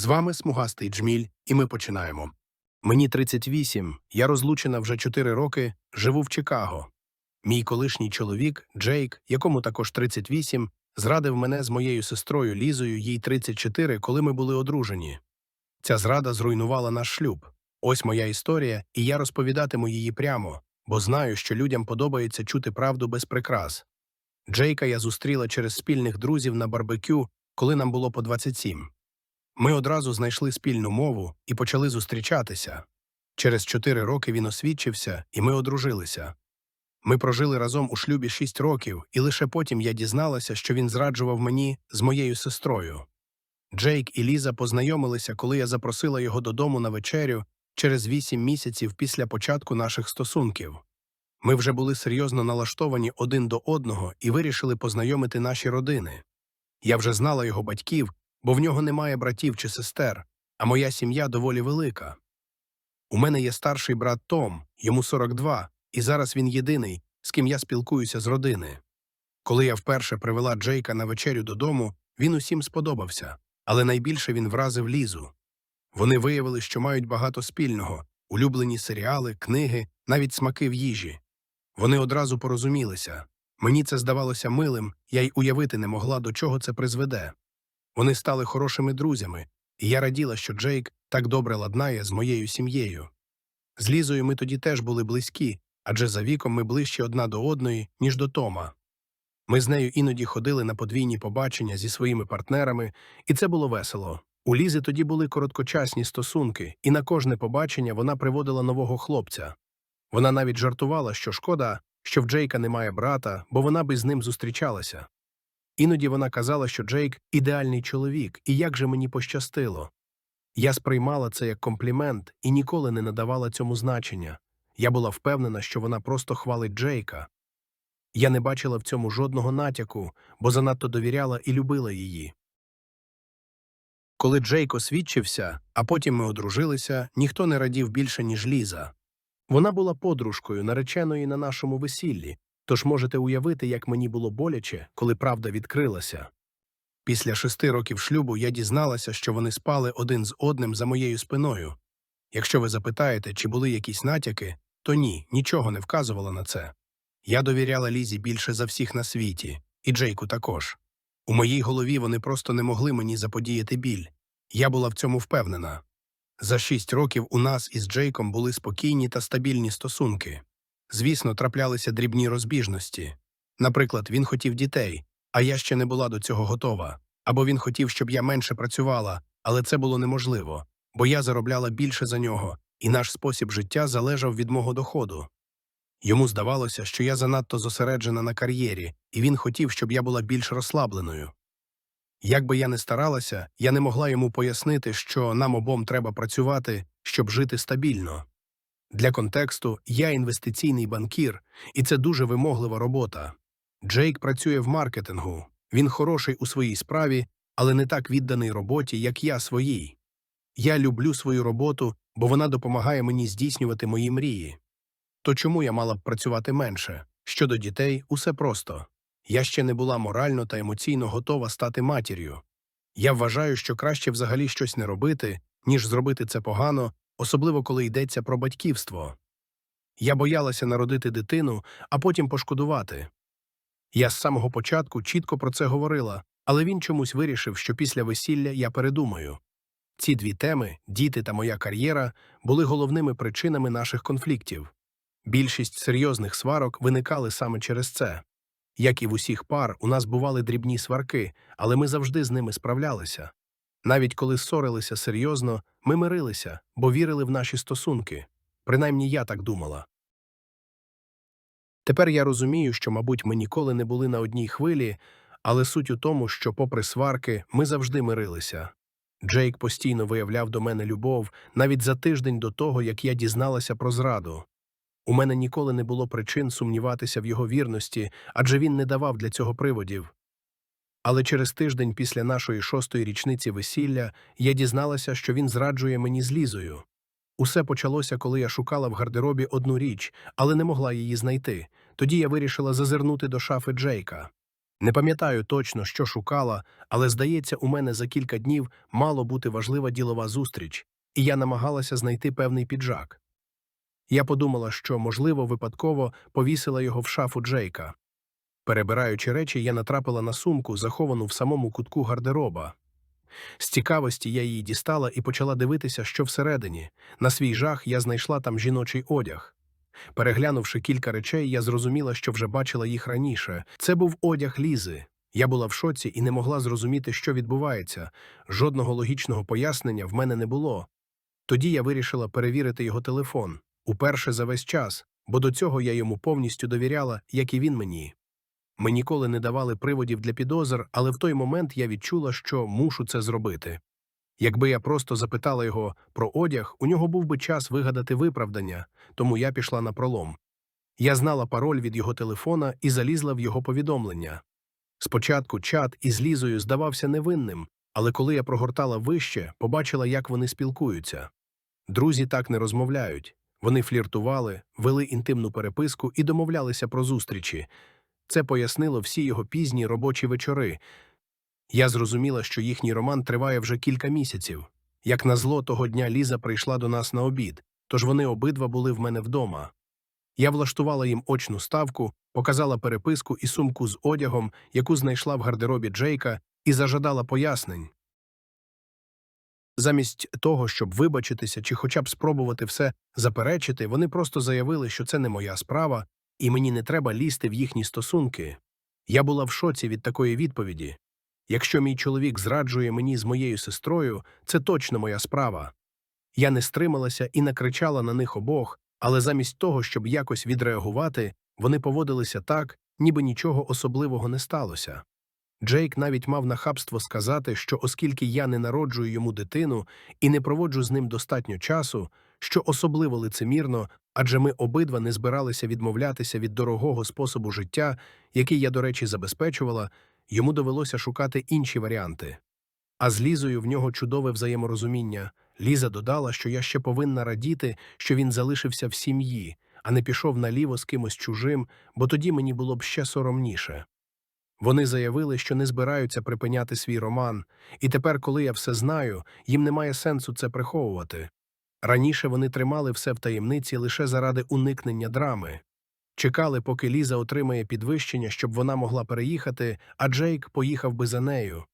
З вами смугастий джміль, і ми починаємо. Мені 38, я розлучена вже 4 роки, живу в Чикаго. Мій колишній чоловік, Джейк, якому також 38, зрадив мене з моєю сестрою Лізою, їй 34, коли ми були одружені. Ця зрада зруйнувала наш шлюб. Ось моя історія, і я розповідатиму її прямо, бо знаю, що людям подобається чути правду без прикрас. Джейка я зустріла через спільних друзів на барбекю, коли нам було по 27. Ми одразу знайшли спільну мову і почали зустрічатися. Через чотири роки він освідчився, і ми одружилися. Ми прожили разом у шлюбі шість років, і лише потім я дізналася, що він зраджував мені з моєю сестрою. Джейк і Ліза познайомилися, коли я запросила його додому на вечерю через вісім місяців після початку наших стосунків. Ми вже були серйозно налаштовані один до одного і вирішили познайомити наші родини. Я вже знала його батьків, бо в нього немає братів чи сестер, а моя сім'я доволі велика. У мене є старший брат Том, йому 42, і зараз він єдиний, з ким я спілкуюся з родини. Коли я вперше привела Джейка на вечерю додому, він усім сподобався, але найбільше він вразив Лізу. Вони виявили, що мають багато спільного улюблені серіали, книги, навіть смаки в їжі. Вони одразу порозумілися. Мені це здавалося милим, я й уявити не могла, до чого це призведе. Вони стали хорошими друзями, і я раділа, що Джейк так добре ладнає з моєю сім'єю. З Лізою ми тоді теж були близькі, адже за віком ми ближче одна до одної, ніж до Тома. Ми з нею іноді ходили на подвійні побачення зі своїми партнерами, і це було весело. У Лізи тоді були короткочасні стосунки, і на кожне побачення вона приводила нового хлопця. Вона навіть жартувала, що шкода, що в Джейка немає брата, бо вона би з ним зустрічалася. Іноді вона казала, що Джейк ідеальний чоловік, і як же мені пощастило. Я сприймала це як комплімент і ніколи не надавала цьому значення. Я була впевнена, що вона просто хвалить Джейка. Я не бачила в цьому жодного натяку, бо занадто довіряла і любила її. Коли Джейк освідчився, а потім ми одружилися, ніхто не радів більше, ніж Ліза. Вона була подружкою, нареченої на нашому весіллі, тож можете уявити, як мені було боляче, коли правда відкрилася. Після шести років шлюбу я дізналася, що вони спали один з одним за моєю спиною. Якщо ви запитаєте, чи були якісь натяки, то ні, нічого не вказувало на це. Я довіряла Лізі більше за всіх на світі, і Джейку також. У моїй голові вони просто не могли мені заподіяти біль. Я була в цьому впевнена. За шість років у нас із Джейком були спокійні та стабільні стосунки. Звісно, траплялися дрібні розбіжності. Наприклад, він хотів дітей, а я ще не була до цього готова. Або він хотів, щоб я менше працювала, але це було неможливо, бо я заробляла більше за нього, і наш спосіб життя залежав від мого доходу. Йому здавалося, що я занадто зосереджена на кар'єрі, і він хотів, щоб я була більш розслабленою. Як би я не старалася, я не могла йому пояснити, що нам обом треба працювати, щоб жити стабільно. Для контексту я інвестиційний банкір, і це дуже вимоглива робота. Джейк працює в маркетингу, він хороший у своїй справі, але не так відданий роботі, як я своїй. Я люблю свою роботу, бо вона допомагає мені здійснювати мої мрії. То чому я мала б працювати менше? Щодо дітей, усе просто. Я ще не була морально та емоційно готова стати матір'ю. Я вважаю, що краще взагалі щось не робити, ніж зробити це погано, особливо коли йдеться про батьківство. Я боялася народити дитину, а потім пошкодувати. Я з самого початку чітко про це говорила, але він чомусь вирішив, що після весілля я передумаю. Ці дві теми діти та моя кар'єра були головними причинами наших конфліктів. Більшість серйозних сварок виникали саме через це. Як і в усіх пар, у нас бували дрібні сварки, але ми завжди з ними справлялися. Навіть коли ссорилися серйозно, ми мирилися, бо вірили в наші стосунки. Принаймні я так думала. Тепер я розумію, що, мабуть, ми ніколи не були на одній хвилі, але суть у тому, що, попри сварки, ми завжди мирилися. Джейк постійно виявляв до мене любов навіть за тиждень до того, як я дізналася про зраду. У мене ніколи не було причин сумніватися в його вірності, адже він не давав для цього приводів. Але через тиждень після нашої шостої річниці весілля я дізналася, що він зраджує мені з Лізою. Усе почалося, коли я шукала в гардеробі одну річ, але не могла її знайти. Тоді я вирішила зазирнути до шафи Джейка. Не пам'ятаю точно, що шукала, але, здається, у мене за кілька днів мало бути важлива ділова зустріч, і я намагалася знайти певний піджак. Я подумала, що, можливо, випадково повісила його в шафу Джейка. Перебираючи речі, я натрапила на сумку, заховану в самому кутку гардероба. З цікавості я її дістала і почала дивитися, що всередині. На свій жах я знайшла там жіночий одяг. Переглянувши кілька речей, я зрозуміла, що вже бачила їх раніше. Це був одяг Лізи. Я була в шоці і не могла зрозуміти, що відбувається. Жодного логічного пояснення в мене не було. Тоді я вирішила перевірити його телефон уперше за весь час, бо до цього я йому повністю довіряла, як і він мені. Ми ніколи не давали приводів для підозр, але в той момент я відчула, що мушу це зробити. Якби я просто запитала його про одяг, у нього був би час вигадати виправдання, тому я пішла на пролом. Я знала пароль від його телефона і залізла в його повідомлення. Спочатку чат із Лізою здавався невинним, але коли я прогортала вище, побачила, як вони спілкуються. Друзі так не розмовляють. Вони фліртували, вели інтимну переписку і домовлялися про зустрічі. Це пояснило всі його пізні робочі вечори. Я зрозуміла, що їхній роман триває вже кілька місяців. Як назло, того дня Ліза прийшла до нас на обід, тож вони обидва були в мене вдома. Я влаштувала їм очну ставку, показала переписку і сумку з одягом, яку знайшла в гардеробі Джейка, і зажадала пояснень. Замість того, щоб вибачитися чи хоча б спробувати все заперечити, вони просто заявили, що це не моя справа, і мені не треба лізти в їхні стосунки. Я була в шоці від такої відповіді. Якщо мій чоловік зраджує мені з моєю сестрою, це точно моя справа. Я не стрималася і накричала на них обох, але замість того, щоб якось відреагувати, вони поводилися так, ніби нічого особливого не сталося. Джейк навіть мав нахабство сказати, що оскільки я не народжую йому дитину і не проводжу з ним достатньо часу, що особливо лицемірно, адже ми обидва не збиралися відмовлятися від дорогого способу життя, який я, до речі, забезпечувала, йому довелося шукати інші варіанти. А з Лізою в нього чудове взаєморозуміння. Ліза додала, що я ще повинна радіти, що він залишився в сім'ї, а не пішов наліво з кимось чужим, бо тоді мені було б ще соромніше. Вони заявили, що не збираються припиняти свій роман, і тепер, коли я все знаю, їм немає сенсу це приховувати. Раніше вони тримали все в таємниці лише заради уникнення драми. Чекали, поки Ліза отримає підвищення, щоб вона могла переїхати, а Джейк поїхав би за нею.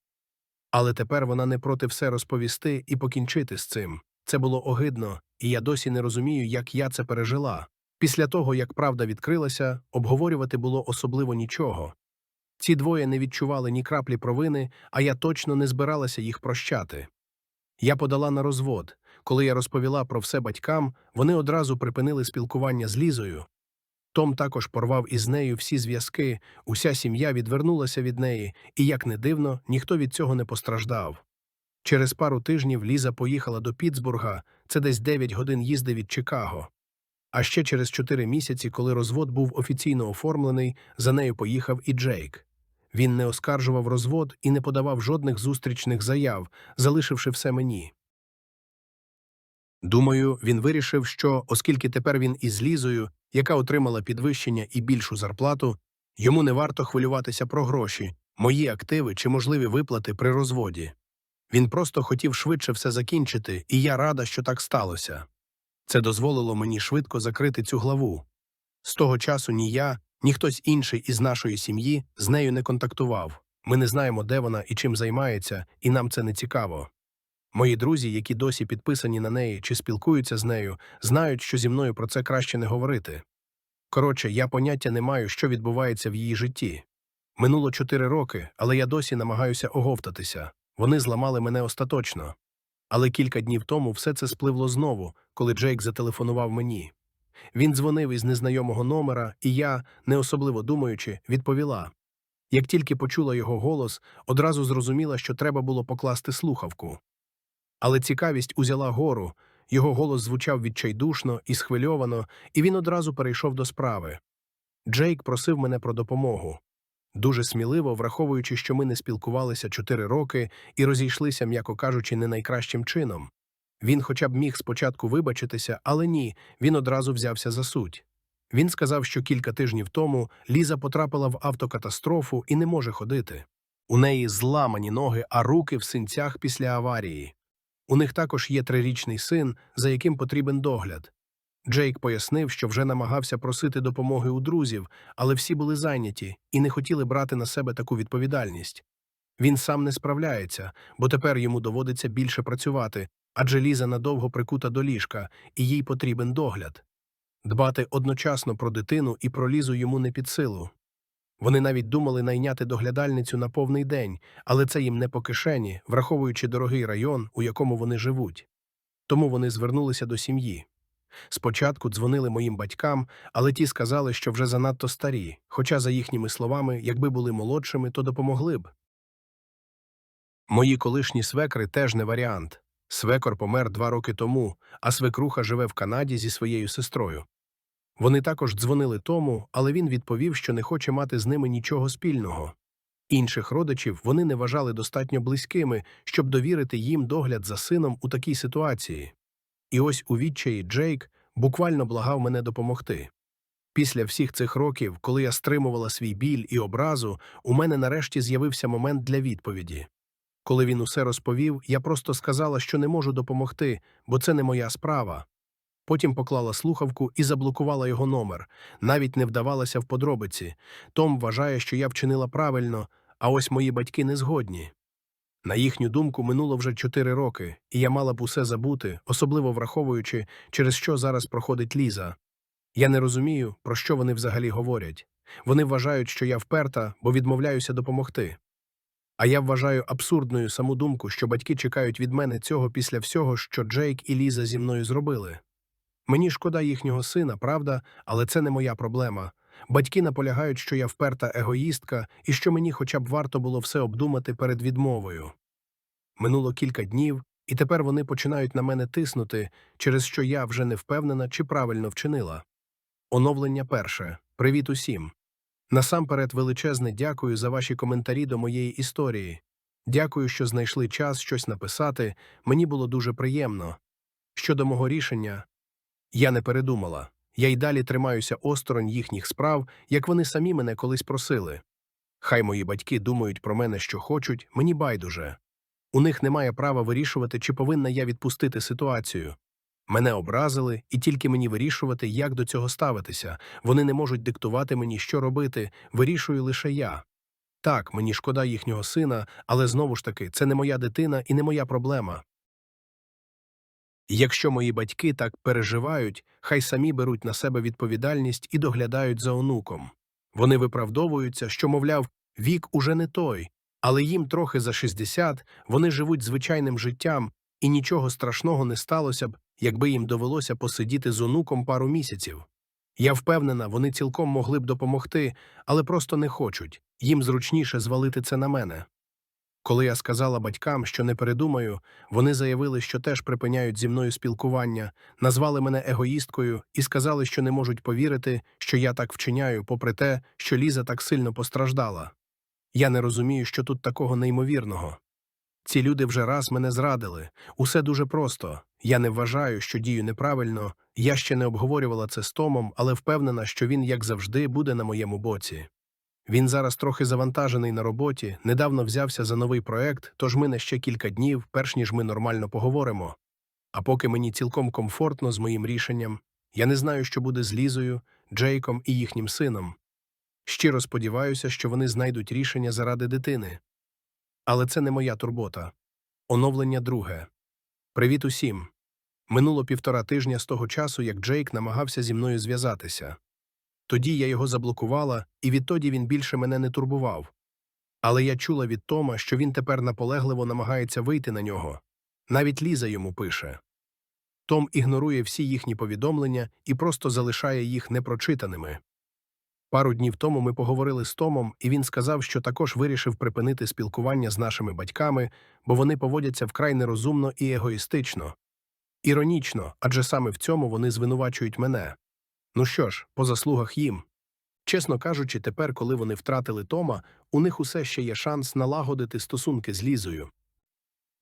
Але тепер вона не проти все розповісти і покінчити з цим. Це було огидно, і я досі не розумію, як я це пережила. Після того, як правда відкрилася, обговорювати було особливо нічого. Ці двоє не відчували ні краплі провини, а я точно не збиралася їх прощати. Я подала на розвод. Коли я розповіла про все батькам, вони одразу припинили спілкування з Лізою. Том також порвав із нею всі зв'язки, уся сім'я відвернулася від неї, і, як не дивно, ніхто від цього не постраждав. Через пару тижнів Ліза поїхала до Пітсбурга, це десь 9 годин їзди від Чикаго. А ще через чотири місяці, коли розвод був офіційно оформлений, за нею поїхав і Джейк. Він не оскаржував розвод і не подавав жодних зустрічних заяв, залишивши все мені. Думаю, він вирішив, що, оскільки тепер він із Лізою, яка отримала підвищення і більшу зарплату, йому не варто хвилюватися про гроші, мої активи чи можливі виплати при розводі. Він просто хотів швидше все закінчити, і я рада, що так сталося. Це дозволило мені швидко закрити цю главу. З того часу ні я, ні хтось інший із нашої сім'ї з нею не контактував. Ми не знаємо, де вона і чим займається, і нам це не цікаво. Мої друзі, які досі підписані на неї чи спілкуються з нею, знають, що зі мною про це краще не говорити. Коротше, я поняття не маю, що відбувається в її житті. Минуло чотири роки, але я досі намагаюся оговтатися. Вони зламали мене остаточно. Але кілька днів тому все це спливло знову, коли Джейк зателефонував мені. Він дзвонив із незнайомого номера, і я, не особливо думаючи, відповіла. Як тільки почула його голос, одразу зрозуміла, що треба було покласти слухавку. Але цікавість узяла гору, його голос звучав відчайдушно і схвильовано, і він одразу перейшов до справи. Джейк просив мене про допомогу. Дуже сміливо, враховуючи, що ми не спілкувалися чотири роки і розійшлися, м'яко кажучи, не найкращим чином. Він хоча б міг спочатку вибачитися, але ні, він одразу взявся за суть. Він сказав, що кілька тижнів тому Ліза потрапила в автокатастрофу і не може ходити. У неї зламані ноги, а руки в синцях після аварії. У них також є трирічний син, за яким потрібен догляд. Джейк пояснив, що вже намагався просити допомоги у друзів, але всі були зайняті і не хотіли брати на себе таку відповідальність. Він сам не справляється, бо тепер йому доводиться більше працювати, адже Ліза надовго прикута до ліжка, і їй потрібен догляд. Дбати одночасно про дитину і про лізу йому не під силу. Вони навіть думали найняти доглядальницю на повний день, але це їм не по кишені, враховуючи дорогий район, у якому вони живуть. Тому вони звернулися до сім'ї. Спочатку дзвонили моїм батькам, але ті сказали, що вже занадто старі, хоча, за їхніми словами, якби були молодшими, то допомогли б. Мої колишні свекри теж не варіант. Свекор помер два роки тому, а свекруха живе в Канаді зі своєю сестрою. Вони також дзвонили тому, але він відповів, що не хоче мати з ними нічого спільного. Інших родичів вони не вважали достатньо близькими, щоб довірити їм догляд за сином у такій ситуації. І ось у відчаї Джейк буквально благав мене допомогти. Після всіх цих років, коли я стримувала свій біль і образу, у мене нарешті з'явився момент для відповіді. Коли він усе розповів, я просто сказала, що не можу допомогти, бо це не моя справа. Потім поклала слухавку і заблокувала його номер, навіть не вдавалася в подробиці. Том вважає, що я вчинила правильно, а ось мої батьки не згодні. На їхню думку, минуло вже чотири роки, і я мала б усе забути, особливо враховуючи, через що зараз проходить Ліза. Я не розумію, про що вони взагалі говорять. Вони вважають, що я вперта, бо відмовляюся допомогти. А я вважаю абсурдною саму думку, що батьки чекають від мене цього після всього, що Джейк і Ліза зі мною зробили. Мені шкода їхнього сина, правда, але це не моя проблема. Батьки наполягають, що я вперта егоїстка і що мені хоча б варто було все обдумати перед відмовою. Минуло кілька днів, і тепер вони починають на мене тиснути, через що я вже не впевнена, чи правильно вчинила. Оновлення перше. Привіт усім. Насамперед величезне дякую за ваші коментарі до моєї історії. Дякую, що знайшли час щось написати. Мені було дуже приємно. Щодо мого рішення, я не передумала. Я й далі тримаюся осторонь їхніх справ, як вони самі мене колись просили. Хай мої батьки думають про мене, що хочуть, мені байдуже. У них немає права вирішувати, чи повинна я відпустити ситуацію. Мене образили, і тільки мені вирішувати, як до цього ставитися. Вони не можуть диктувати мені, що робити, вирішую лише я. Так, мені шкода їхнього сина, але знову ж таки, це не моя дитина і не моя проблема. Якщо мої батьки так переживають, хай самі беруть на себе відповідальність і доглядають за онуком. Вони виправдовуються, що, мовляв, вік уже не той, але їм трохи за 60, вони живуть звичайним життям, і нічого страшного не сталося б, якби їм довелося посидіти з онуком пару місяців. Я впевнена, вони цілком могли б допомогти, але просто не хочуть, їм зручніше звалити це на мене. Коли я сказала батькам, що не передумаю, вони заявили, що теж припиняють зі мною спілкування, назвали мене егоїсткою і сказали, що не можуть повірити, що я так вчиняю, попри те, що Ліза так сильно постраждала. Я не розумію, що тут такого неймовірного. Ці люди вже раз мене зрадили. Усе дуже просто. Я не вважаю, що дію неправильно. Я ще не обговорювала це з Томом, але впевнена, що він, як завжди, буде на моєму боці. Він зараз трохи завантажений на роботі, недавно взявся за новий проект, тож ми не ще кілька днів, перш ніж ми нормально поговоримо. А поки мені цілком комфортно з моїм рішенням, я не знаю, що буде з Лізою, Джейком і їхнім сином. Щиро сподіваюся, що вони знайдуть рішення заради дитини. Але це не моя турбота. Оновлення друге. Привіт усім. Минуло півтора тижня з того часу, як Джейк намагався зі мною зв'язатися. Тоді я його заблокувала, і відтоді він більше мене не турбував. Але я чула від Тома, що він тепер наполегливо намагається вийти на нього. Навіть Ліза йому пише. Том ігнорує всі їхні повідомлення і просто залишає їх непрочитаними. Пару днів тому ми поговорили з Томом, і він сказав, що також вирішив припинити спілкування з нашими батьками, бо вони поводяться вкрай нерозумно і егоїстично. Іронічно, адже саме в цьому вони звинувачують мене. Ну що ж, по заслугах їм. Чесно кажучи, тепер, коли вони втратили Тома, у них усе ще є шанс налагодити стосунки з Лізою.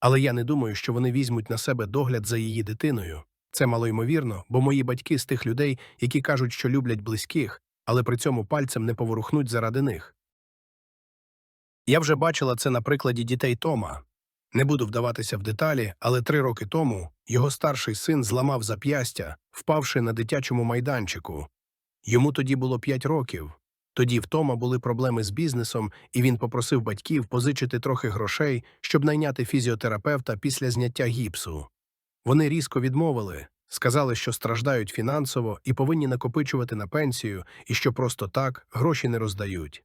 Але я не думаю, що вони візьмуть на себе догляд за її дитиною. Це малоймовірно, бо мої батьки з тих людей, які кажуть, що люблять близьких, але при цьому пальцем не поворухнуть заради них. Я вже бачила це на прикладі дітей Тома. Не буду вдаватися в деталі, але три роки тому його старший син зламав зап'ястя, впавши на дитячому майданчику. Йому тоді було п'ять років. Тоді в Тома були проблеми з бізнесом, і він попросив батьків позичити трохи грошей, щоб найняти фізіотерапевта після зняття гіпсу. Вони різко відмовили, сказали, що страждають фінансово і повинні накопичувати на пенсію, і що просто так гроші не роздають.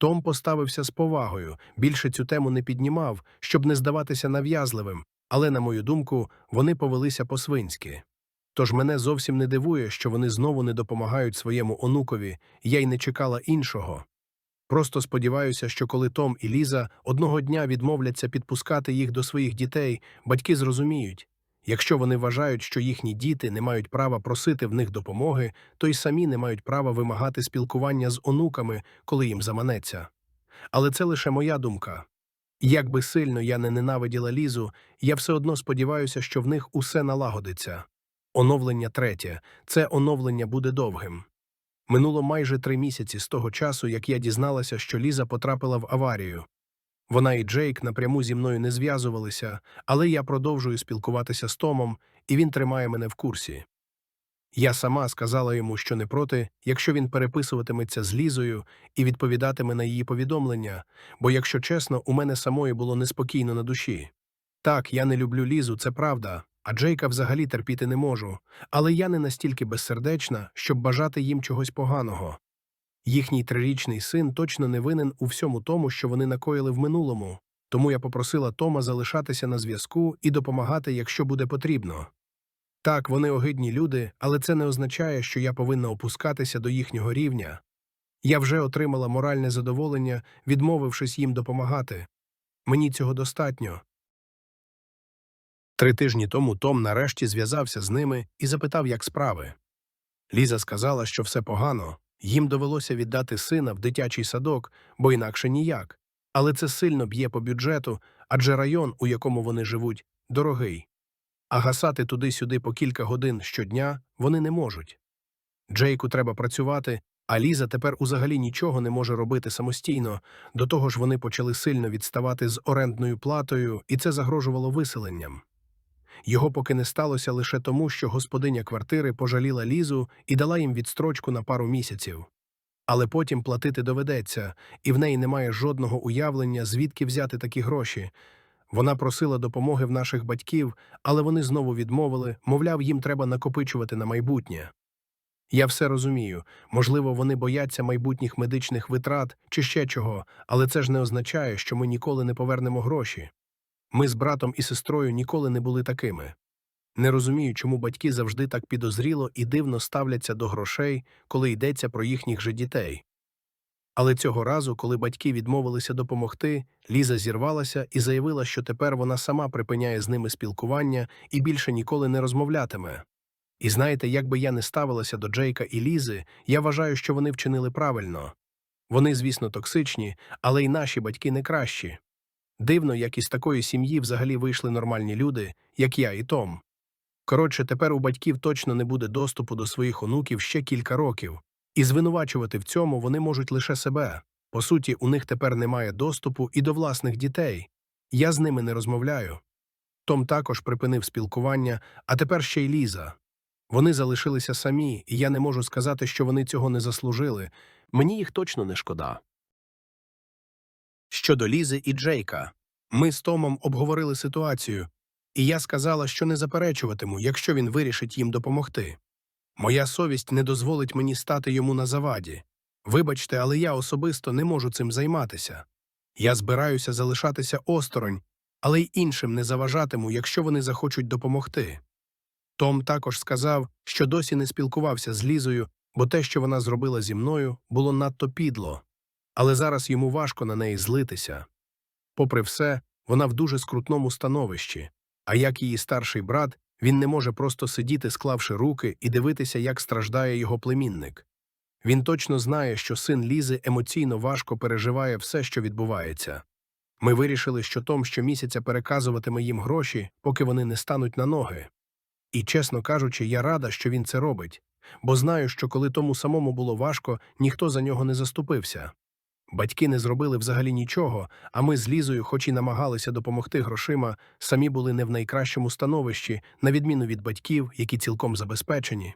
Том поставився з повагою, більше цю тему не піднімав, щоб не здаватися нав'язливим, але, на мою думку, вони повелися по-свинськи. Тож мене зовсім не дивує, що вони знову не допомагають своєму онукові, я й не чекала іншого. Просто сподіваюся, що коли Том і Ліза одного дня відмовляться підпускати їх до своїх дітей, батьки зрозуміють. Якщо вони вважають, що їхні діти не мають права просити в них допомоги, то й самі не мають права вимагати спілкування з онуками, коли їм заманеться. Але це лише моя думка. Як би сильно я не ненавиділа Лізу, я все одно сподіваюся, що в них усе налагодиться. Оновлення третє. Це оновлення буде довгим. Минуло майже три місяці з того часу, як я дізналася, що Ліза потрапила в аварію. Вона і Джейк напряму зі мною не зв'язувалися, але я продовжую спілкуватися з Томом, і він тримає мене в курсі. Я сама сказала йому, що не проти, якщо він переписуватиметься з Лізою і відповідатиме на її повідомлення, бо, якщо чесно, у мене самої було неспокійно на душі. Так, я не люблю Лізу, це правда, а Джейка взагалі терпіти не можу, але я не настільки безсердечна, щоб бажати їм чогось поганого. Їхній трирічний син точно не винен у всьому тому, що вони накоїли в минулому, тому я попросила Тома залишатися на зв'язку і допомагати, якщо буде потрібно. Так, вони огидні люди, але це не означає, що я повинна опускатися до їхнього рівня. Я вже отримала моральне задоволення, відмовившись їм допомагати. Мені цього достатньо. Три тижні тому Том нарешті зв'язався з ними і запитав, як справи. Ліза сказала, що все погано, їм довелося віддати сина в дитячий садок, бо інакше ніяк. Але це сильно б'є по бюджету, адже район, у якому вони живуть, дорогий. А гасати туди-сюди по кілька годин щодня вони не можуть. Джейку треба працювати, а Ліза тепер узагалі нічого не може робити самостійно. До того ж, вони почали сильно відставати з орендною платою, і це загрожувало виселенням. Його поки не сталося лише тому, що господиня квартири пожаліла Лізу і дала їм відстрочку на пару місяців. Але потім платити доведеться, і в неї немає жодного уявлення, звідки взяти такі гроші. Вона просила допомоги в наших батьків, але вони знову відмовили, мовляв, їм треба накопичувати на майбутнє. Я все розумію. Можливо, вони бояться майбутніх медичних витрат чи ще чого, але це ж не означає, що ми ніколи не повернемо гроші. Ми з братом і сестрою ніколи не були такими. Не розумію, чому батьки завжди так підозріло і дивно ставляться до грошей, коли йдеться про їхніх же дітей. Але цього разу, коли батьки відмовилися допомогти, Ліза зірвалася і заявила, що тепер вона сама припиняє з ними спілкування і більше ніколи не розмовлятиме. І знаєте, як би я не ставилася до Джейка і Лізи, я вважаю, що вони вчинили правильно. Вони, звісно, токсичні, але й наші батьки не кращі. Дивно, як із такої сім'ї взагалі вийшли нормальні люди, як я і Том. Коротше, тепер у батьків точно не буде доступу до своїх онуків ще кілька років, і звинувачувати в цьому вони можуть лише себе. По суті, у них тепер немає доступу і до власних дітей. Я з ними не розмовляю. Том також припинив спілкування, а тепер ще й Ліза. Вони залишилися самі, і я не можу сказати, що вони цього не заслужили. Мені їх точно не шкода. Щодо Лізи і Джейка, ми з Томом обговорили ситуацію, і я сказала, що не заперечуватиму, якщо він вирішить їм допомогти. Моя совість не дозволить мені стати йому на заваді. Вибачте, але я особисто не можу цим займатися. Я збираюся залишатися осторонь, але й іншим не заважатиму, якщо вони захочуть допомогти. Том також сказав, що досі не спілкувався з Лізою, бо те, що вона зробила зі мною, було надто підло, але зараз йому важко на неї злитися. Попри все, вона в дуже скрутному становищі, а як її старший брат, він не може просто сидіти, склавши руки, і дивитися, як страждає його племінник. Він точно знає, що син Лізи емоційно важко переживає все, що відбувається. Ми вирішили, що Том щомісяця переказуватиме їм гроші, поки вони не стануть на ноги. І, чесно кажучи, я рада, що він це робить, бо знаю, що коли тому самому було важко, ніхто за нього не заступився. Батьки не зробили взагалі нічого, а ми з Лізою, хоч і намагалися допомогти грошима, самі були не в найкращому становищі, на відміну від батьків, які цілком забезпечені.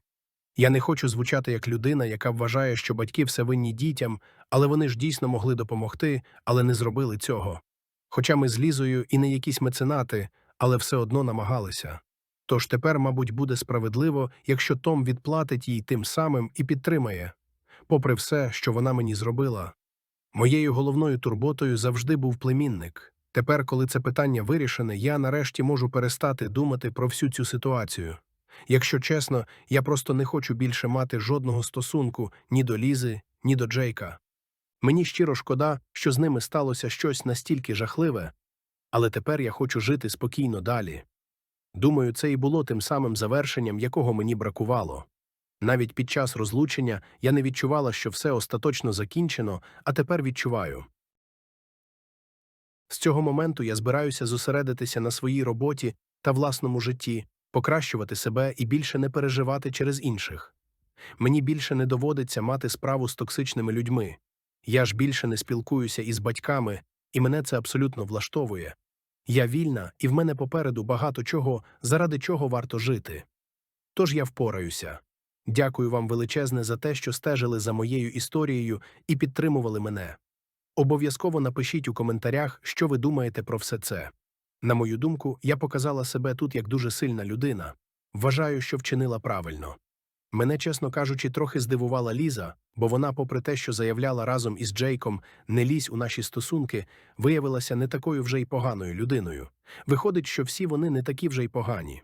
Я не хочу звучати як людина, яка вважає, що батьки все винні дітям, але вони ж дійсно могли допомогти, але не зробили цього. Хоча ми з Лізою і не якісь меценати, але все одно намагалися. Тож тепер, мабуть, буде справедливо, якщо Том відплатить їй тим самим і підтримає, попри все, що вона мені зробила. Моєю головною турботою завжди був племінник. Тепер, коли це питання вирішене, я нарешті можу перестати думати про всю цю ситуацію. Якщо чесно, я просто не хочу більше мати жодного стосунку ні до Лізи, ні до Джейка. Мені щиро шкода, що з ними сталося щось настільки жахливе, але тепер я хочу жити спокійно далі. Думаю, це і було тим самим завершенням, якого мені бракувало. Навіть під час розлучення я не відчувала, що все остаточно закінчено, а тепер відчуваю. З цього моменту я збираюся зосередитися на своїй роботі та власному житті, покращувати себе і більше не переживати через інших. Мені більше не доводиться мати справу з токсичними людьми. Я ж більше не спілкуюся із батьками, і мене це абсолютно влаштовує. Я вільна, і в мене попереду багато чого, заради чого варто жити. Тож я впораюся. Дякую вам величезне за те, що стежили за моєю історією і підтримували мене. Обов'язково напишіть у коментарях, що ви думаєте про все це. На мою думку, я показала себе тут як дуже сильна людина. Вважаю, що вчинила правильно. Мене, чесно кажучи, трохи здивувала Ліза, бо вона, попри те, що заявляла разом із Джейком не лізь у наші стосунки, виявилася не такою вже й поганою людиною. Виходить, що всі вони не такі вже й погані.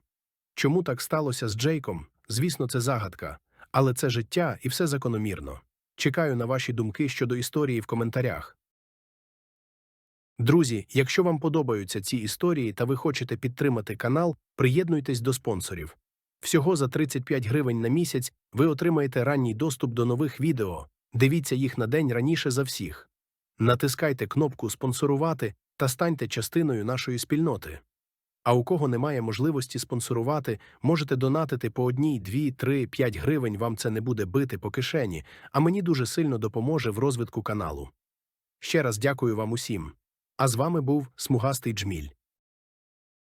Чому так сталося з Джейком? Звісно, це загадка, але це життя і все закономірно. Чекаю на ваші думки щодо історії в коментарях. Друзі, якщо вам подобаються ці історії та ви хочете підтримати канал, приєднуйтесь до спонсорів. Всього за 35 гривень на місяць ви отримаєте ранній доступ до нових відео. Дивіться їх на день раніше за всіх. Натискайте кнопку Спонсорувати та станьте частиною нашої спільноти. А у кого немає можливості спонсорувати, можете донатити по одній, дві, три, п'ять гривень. Вам це не буде бити по кишені, а мені дуже сильно допоможе в розвитку каналу. Ще раз дякую вам усім. А з вами був Смугастий Джміль.